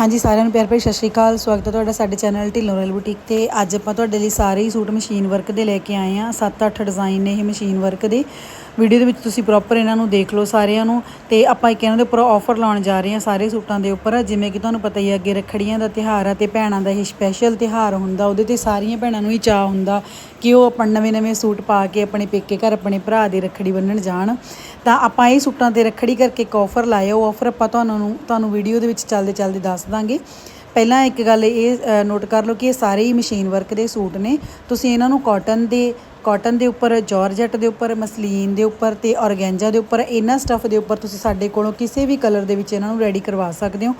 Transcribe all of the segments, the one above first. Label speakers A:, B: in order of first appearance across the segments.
A: ਹਾਂਜੀ, ਸਾਰਿਆਂ ਨੂੰ ਪਿਆਰ ਭਰੀ ਸਤਿ ਸ਼੍ਰੀ ਅਕਾਲ। ਸਵਾਗਤ ਹੈ ਤੁਹਾਡਾ ਸਾਡੇ ਚੈਨਲ ਢਿੱਲੋਂ ਰੈਲ ਬੁਟੀਕ ਤੇ। ਅੱਜ ਆਪਾਂ ਤੁਹਾਡੇ ਲਈ ਸਾਰੇ ਹੀ ਸੂਟ ਮਸ਼ੀਨ ਵਰਕ ਦੇ ਲੈ ਕੇ ਆਏ ਆ 7-8 ਡਿਜ਼ਾਈਨ ਨੇ ਇਹ ਮਸ਼ੀਨ ਵਰਕ ਦੇ। ਵੀਡੀਓ ਦੇ ਵਿੱਚ ਤੁਸੀਂ ਪ੍ਰੋਪਰ ਇਹਨਾਂ ਨੂੰ ਦੇਖ ਲਓ ਸਾਰਿਆਂ ਨੂੰ। ਤੇ ਆਪਾਂ ਇੱਕ ਇਹਨਾਂ ਦੇ ਉੱਪਰ ਆਫਰ ਲਾਉਣ ਜਾ ਰਹੇ ਹਾਂ ਸਾਰੇ ਸੂਟਾਂ ਦੇ ਉੱਪਰ। ਜਿਵੇਂ ਕਿ ਤੁਹਾਨੂੰ ਪਤਾ ਹੀ ਹੈ, ਅੱਗੇ ਰੱਖੜੀਆਂ ਦਾ ਤਿਹਾਰ ਆ ਤੇ ਭੈਣਾਂ ਦਾ ਇਹ ਸਪੈਸ਼ਲ ਤਿਹਾਰ ਹੁੰਦਾ। ਉਹਦੇ ਤੇ ਸਾਰੀਆਂ ਭੈਣਾਂ ਨੂੰ ਹੀ ਚਾਹ ਹੁੰਦਾ ਕਿ ਉਹ ਆਪਾਂ ਨਵੇਂ-ਨਵੇਂ ਸੂਟ ਪਾ ਕੇ ਆਪਣੇ ਪੇਕੇ ਘਰ ਆਪਣੇ ਭਰਾ ਦੀ ਰੱਖੜੀ ਬੰਨਣ ਜਾਣ। ਤਾਂ ਆਪਾਂ ਇਹ ਸੂਟਾਂ ਤੇ ਰੱਖੜੀ ਕਰਕੇ ਇੱਕ ਆਫਰ ਲਾਇਆ। ਉਹ ਆਫਰ ਆਪਾਂ ਤੁਹਾਨੂੰ ਤੁਹਾਨੂੰ ਵੀਡੀਓ ਦੇ ਵਿੱਚ ਚੱਲਦੇ ਚੱਲਦੇ ਦੱਸ ਦਾਂਗੇ ਪਹਿਲਾਂ ਇੱਕ ਗੱਲ ਇਹ ਨੋਟ ਕਰ ਲਓ ਕਿ ਇਹ ਸਾਰੇ ਹੀ ਮਸ਼ੀਨ ਵਰਕ ਦੇ ਸੂਟ ਨੇ। ਤੁਸੀਂ ਇਹਨਾਂ ਨੂੰ ਕਾਟਨ ਦੇ ਕਾਟਨ ਦੇ ਉੱਪਰ ਜਾਰਜਟ ਦੇ ਉੱਪਰ, ਮਸਲੀਨ ਦੇ ਉੱਪਰ ਤੇ ਔਰਗੈਂਜਾ ਦੇ ਉੱਪਰ, ਇਹਨਾਂ ਸਟੱਫ ਦੇ ਉੱਪਰ ਤੁਸੀਂ ਸਾਡੇ ਕੋਲੋਂ ਕਿਸੇ ਵੀ ਕਲਰ ਦੇ ਵਿੱਚ ਇਹਨਾਂ ਨੂੰ ਰੈਡੀ ਕਰਵਾ ਸਕਦੇ ਹੋ।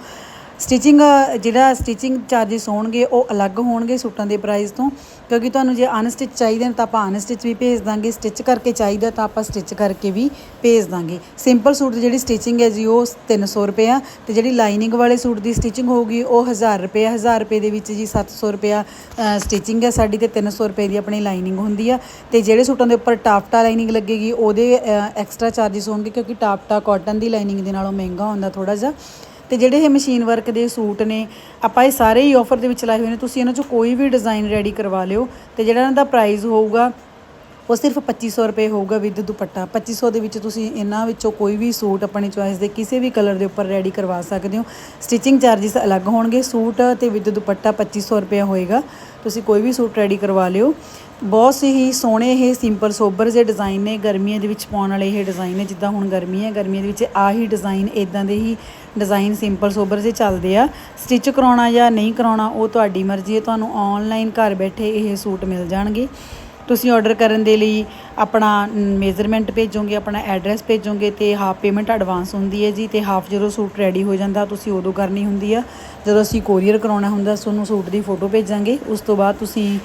A: ਸਟਿਚਿੰਗ, ਜਿਹੜਾ ਸਟਿਚਿੰਗ ਚਾਰजेस ਹੋਣਗੇ, ਉਹ ਅਲੱਗ ਹੋਣਗੇ ਸੂਟਾਂ ਦੇ ਪ੍ਰਾਈਸ ਤੋਂ। ਕਿਉਂਕਿ ਤੁਹਾਨੂੰ ਜੇ ਅਨਸਟਿਚ ਚਾਹੀਦੇ ਨੇ ਤਾਂ ਆਪਾਂ ਅਨਸਟਿਚ ਵੀ ਭੇਜ ਦਾਂਗੇ। ਸਟਿਚ ਕਰਕੇ ਚਾਹੀਦਾ ਤਾਂ ਆਪਾਂ ਸਟਿਚ ਕਰਕੇ ਵੀ ਭੇਜ ਦਾਂਗੇ। ਸਿੰਪਲ ਸੂਟ ਦੀ ਜਿਹੜੀ ਸਟਿਚਿੰਗ ਹੈ ਜੀ, ਉਹ 300 ਰੁਪਏ ਆ ਤੇ ਜਿਹੜੀ ਲਾਈਨਿੰਗ ਵਾਲੇ ਸੂਟ ਦੀ ਸਟਿਚਿੰਗ ਹੋਊਗੀ, ਉਹ 1000 ਰੁਪਏ 1000 ਰੁਪਏ ਦੇ ਵਿੱਚ ਜੀ 700 ਰੁਪਿਆ ਸਟਿਚਿੰਗ ਹੈ ਸਾਡੀ ਤੇ 300 ਰੁਪਏ ਦੀ ਆਪਣੀ ਲਾਈਨਿੰਗ ਹੁੰਦੀ ਆ। ਤੇ ਜਿਹੜੇ ਸੂਟਾਂ ਦੇ ਉੱਪਰ ਟਾਫਟਾ ਲਾਈਨਿੰਗ ਲੱਗੇਗੀ, ਉਹਦੇ ਐਕਸਟਰਾ ਚਾਰजेस ਹੋਣਗੇ। ਕਿਉਂਕਿ ਟਾਫਟਾ ਕਾਟਨ ਦੀ ਲਾਈਨਿੰਗ ਦੇ ਨਾਲੋਂ ਮਹਿੰਗਾ ਹੁੰਦਾ ਥੋੜਾ ਜਿਹਾ। ਤੇ ਜਿਹੜੇ ਇਹ ਮਸ਼ੀਨ ਵਰਕ ਦੇ ਸੂਟ ਨੇ, ਆਪਾਂ ਇਹ ਸਾਰੇ ਹੀ ਆਫਰ ਦੇ ਵਿੱਚ ਲਾਏ ਹੋਏ ਨੇ, ਤੁਸੀਂ ਇਹਨਾਂ ਚੋਂ ਕੋਈ ਵੀ ਡਿਜ਼ਾਈਨ ਰੈਡੀ ਕਰਵਾ ਲਿਓ ਤੇ ਜਿਹੜਾ ਇਹਨਾਂ ਦਾ ਪ੍ਰਾਈਸ ਹੋਊਗਾ, ਉਹ ਸਿਰਫ 2500 ਰੁਪਏ ਹੋਊਗਾ ਵਿਦ ਦੁਪੱਟਾ। 2500 ਦੇ ਵਿੱਚ ਤੁਸੀਂ ਇਹਨਾਂ ਵਿੱਚੋਂ ਕੋਈ ਵੀ ਸੂਟ ਆਪਣੀ ਚੁਆਇਸ ਦੇ ਕਿਸੇ ਵੀ ਕਲਰ ਦੇ ਉੱਪਰ ਰੈਡੀ ਕਰਵਾ ਸਕਦੇ ਹੋ। ਸਟਿਚਿੰਗ ਚਾਰजेस ਅਲੱਗ ਹੋਣਗੇ, ਸੂਟ ਤੇ ਵਿਦ ਦੁਪੱਟਾ 2500 ਰੁਪਏ ਹੋਏਗਾ। ਤੁਸੀਂ ਕੋਈ ਵੀ ਸੂਟ ਰੈਡੀ ਕਰਵਾ ਲਿਓ। ਬਹੁਤ ਹੀ ਸੋਹਣੇ ਇਹ ਸਿੰਪਲ ਸੋਬਰ ਜਿਹੇ ਡਿਜ਼ਾਈਨ ਨੇ, ਗਰਮੀਆਂ ਦੇ ਵਿੱਚ ਪਾਉਣ ਵਾਲੇ ਇਹ ਡਿਜ਼ਾਈਨ ਨੇ, ਜਿੱਦਾਂ ਹੁਣ ਗਰਮੀ ਹੈ, ਗਰਮੀਆਂ ਦੇ ਵਿੱਚ ਆਹੀ ਡਿਜ਼ਾਈਨ ਇਦਾਂ ਦੇ ਹੀ ਡਿਜ਼ਾਈਨ ਸਿੰਪਲ ਸੋਬਰ ਜਿਹੇ ਚੱਲਦੇ ਆ। ਸਟਿਚ ਕਰਾਉਣਾ ਜਾਂ ਨਹੀਂ ਕਰਾਉਣਾ, ਉਹ ਤੁਹਾਡੀ ਮਰਜ਼ੀ ਹੈ, ਤੁਹਾਨੂੰ ਆਨਲਾਈਨ ਘਰ ਬੈਠੇ ਇਹ ਸੂਟ ਮਿਲ ਜਾਣਗੇ। ਤੁਸੀਂ ਆਰਡਰ ਕਰਨ ਦੇ ਲਈ ਆਪਣਾ ਮੇਜ਼ਰਮੈਂਟ ਭੇਜੋਗੇ, ਆਪਣਾ ਐਡਰੈਸ ਭੇਜੋਗੇ ਤੇ ਹਾਫ ਪੇਮੈਂਟ ਐਡਵਾਂਸ ਹੁੰਦੀ ਹੈ ਜੀ ਤੇ ਹਾਫ ਜਦੋਂ ਸੂਟ ਰੈਡੀ ਹੋ ਜਾਂਦਾ, ਤੁਸੀਂ ਉਦੋਂ ਕਰਨੀ ਹੁੰਦੀ ਆ। ਜਦੋਂ ਅਸੀਂ ਕੋਰੀਅਰ ਕਰਾਉਣਾ ਹੁੰਦਾ ਤੁਹਾਨੂੰ ਸੂਟ ਦੀ ਫੋਟੋ ਭੇਜਾਂਗੇ, ਉਸ ਤੋਂ ਬਾਅਦ ਤੁਸੀਂ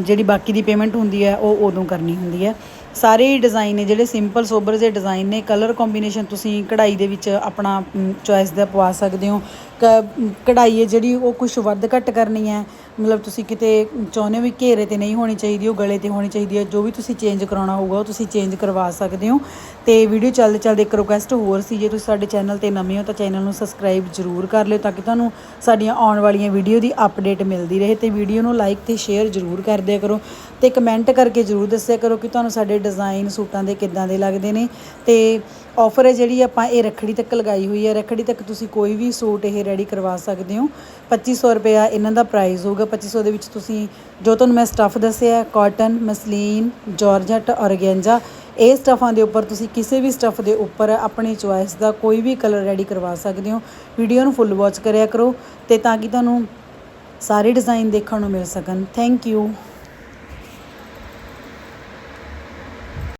A: ਜਿਹੜੀ ਬਾਕੀ ਦੀ ਪੇਮੈਂਟ ਹੁੰਦੀ ਹੈ, ਉਹ ਉਦੋਂ ਕਰਨੀ ਹੁੰਦੀ ਹੈ। ਸਾਰੇ ਹੀ ਡਿਜ਼ਾਈਨ ਨੇ ਜਿਹੜੇ ਸਿੰਪਲ ਸੋਬਰ ਜਿਹੇ ਡਿਜ਼ਾਈਨ ਨੇ ਕਲਰ ਕੰਬੀਨੇਸ਼ਨ ਤੁਸੀਂ ਕਢਾਈ ਦੇ ਵਿੱਚ ਆਪਣਾ ਚੋਇਸ ਦਾ ਪਵਾ ਸਕਦੇ ਹੋ। ਕਢਾਈ ਹੈ ਜਿਹੜੀ ਉਹ ਕੁਝ ਵੱਧ ਘੱਟ ਕਰਨੀ ਹੈ। ਮਤਲਬ ਤੁਸੀਂ ਕਿਤੇ ਚਾਹੁੰਦੇ ਹੋ ਵੀ ਘੇਰੇ ਤੇ ਨਹੀਂ ਹੋਣੀ ਚਾਹੀਦੀ, ਉਹ ਗਲੇ ਤੇ ਹੋਣੀ ਚਾਹੀਦੀ ਹੈ। ਜੋ ਵੀ ਤੁਸੀਂ ਚੇਂਜ ਕਰਾਉਣਾ ਹੋਊਗਾ, ਉਹ ਤੁਸੀਂ ਚੇਂਜ ਕਰਵਾ ਸਕਦੇ ਹੋ। ਤੇ ਵੀਡੀਓ ਚੱਲਦੇ ਚੱਲਦੇ ਇੱਕ ਰਿਕੁਐਸਟ ਹੋਰ ਸੀ, ਜੇ ਤੁਸੀਂ ਸਾਡੇ ਚੈਨਲ ਤੇ ਨਵੇਂ ਹੋ ਤਾਂ ਚੈਨਲ ਨੂੰ ਸਬਸਕ੍ਰਾਈਬ ਜ਼ਰੂਰ ਕਰ ਲਿਓ ਤਾਂ ਕਿ ਤੁਹਾਨੂੰ ਸਾਡੀਆਂ ਆਉਣ ਵਾਲੀਆਂ ਵੀਡੀਓ ਦੀ ਅਪਡੇਟ ਮਿਲਦੀ ਰਹੇ। ਤੇ ਵੀਡੀਓ ਨੂੰ ਲਾਈਕ ਤੇ ਸ਼ੇਅਰ ਜ਼ਰੂਰ ਕਰ ਦਿਆ ਕਰੋ ਤੇ ਕਮੈਂਟ ਕਰਕੇ ਜ਼ਰੂਰ ਦੱਸਿਆ ਕਰੋ ਕਿ ਤੁਹਾਨੂੰ ਸਾਡੇ ਡਿਜ਼ਾਈਨ ਸੂਟਾਂ ਦੇ ਕਿੱਦਾਂ ਦੇ ਲੱਗਦੇ ਨੇ। ਤੇ ਆਫਰ ਹੈ ਜਿਹੜੀ ਆਪਾਂ ਇਹ ਰੱਖੜੀ ਤੱਕ ਲਗਾਈ ਹੋਈ ਹੈ। ਰੱਖੜੀ ਤੱਕ ਤੁਸੀਂ ਕੋਈ ਵੀ ਸੂਟ ਇਹ ਰੈਡੀ ਕਰਵਾ ਸਕਦੇ ਹੋ। 2500 ਰੁਪਇਆ ਇਹਨਾਂ ਦਾ ਪ੍ਰਾਈਸ ਹੋਊਗਾ। 2500 ਦੇ ਵਿੱਚ ਤੁਸੀਂ ਜੋ ਤੁਹਾਨੂੰ ਮੈਂ ਸਟੱਫ ਦੱਸਿਆ ਕਾਟਨ ਮਸਲੀਨ ਜਾਰਜਟ ਔਰਗੈਂਜਾ ਇਹ ਸਟੱਫਾਂ ਦੇ ਉੱਪਰ ਤੁਸੀਂ ਕਿਸੇ ਵੀ ਸਟੱਫ ਦੇ ਉੱਪਰ ਆਪਣੀ ਚੁਆਇਸ ਦਾ ਕੋਈ ਵੀ ਕਲਰ ਰੈਡੀ ਕਰਵਾ ਸਕਦੇ ਹੋ। ਵੀਡੀਓ ਨੂੰ ਫੁੱਲ ਵਾਚ ਕਰਿਆ ਕਰੋ ਤੇ ਤਾਂ ਕਿ ਤੁਹਾਨੂੰ ਸਾਰੇ ਡਿਜ਼ਾਈਨ ਦੇਖਣ ਨੂੰ ਮਿਲ ਸਕਣ। Thank you